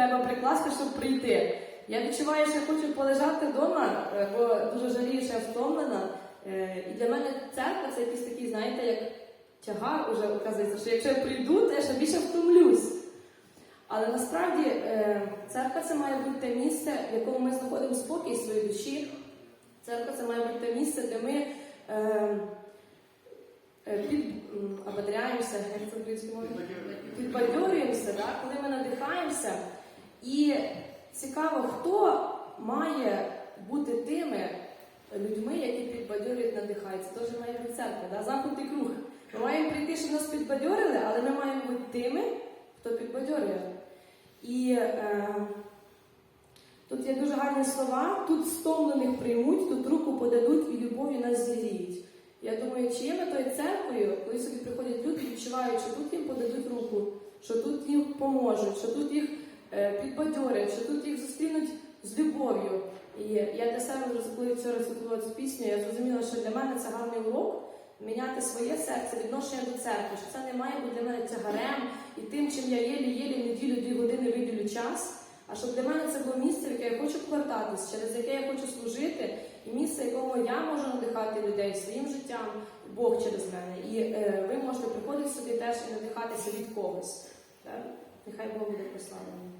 треба прикласти, щоб прийти. Я відчуваю, що я хочу полежати вдома, е, бо дуже жалію, що я втомлена. Е, І для мене церква це якийсь такий, знаєте, як тягар уже оказується, що якщо я прийду, то я ще більше втомлюсь. Але насправді е, церква це має бути те місце, в якому ми знаходимо спокій своїй душі. Церква це має бути те місце, де ми під, м, ободряємося, як це в українській мові? підбадьорюємося, коли ми надихаємося. І цікаво, хто має бути тими людьми, які підбадьорюють, надихають. Це теж має бути церква, да? замкнутий круг. Ми маємо прийти, щоб нас підбадьорили, але ми маємо бути тими, хто підбадьорює. І е, тут є дуже гарні слова, тут стомлених приймуть, тут руку подадуть і любові нас зігріють. Я думаю, чи є ми церквою, коли сюди приходять люди, відчувають, що тут їм подадуть руку, що тут їм поможуть, що тут їх підбадьорять, що тут їх зустрінуть з любов'ю. І я для себе коли вчора слухала цю пісню, я зрозуміла, що для мене це гарний урок міняти своє серце, відношення до церкви, що це не має бути для мене тягарем і тим, чим я єлі-єлі в неділю дві години виділю час. А щоб для мене це було місце, в яке я хочу повертатись, через яке я хочу служити, і місце, в якому я можу надихати людей своїм життям, Бог через мене. І е, ви можете приходити собі теж і надихатися від когось. Так? Нехай Бог буде прославлений.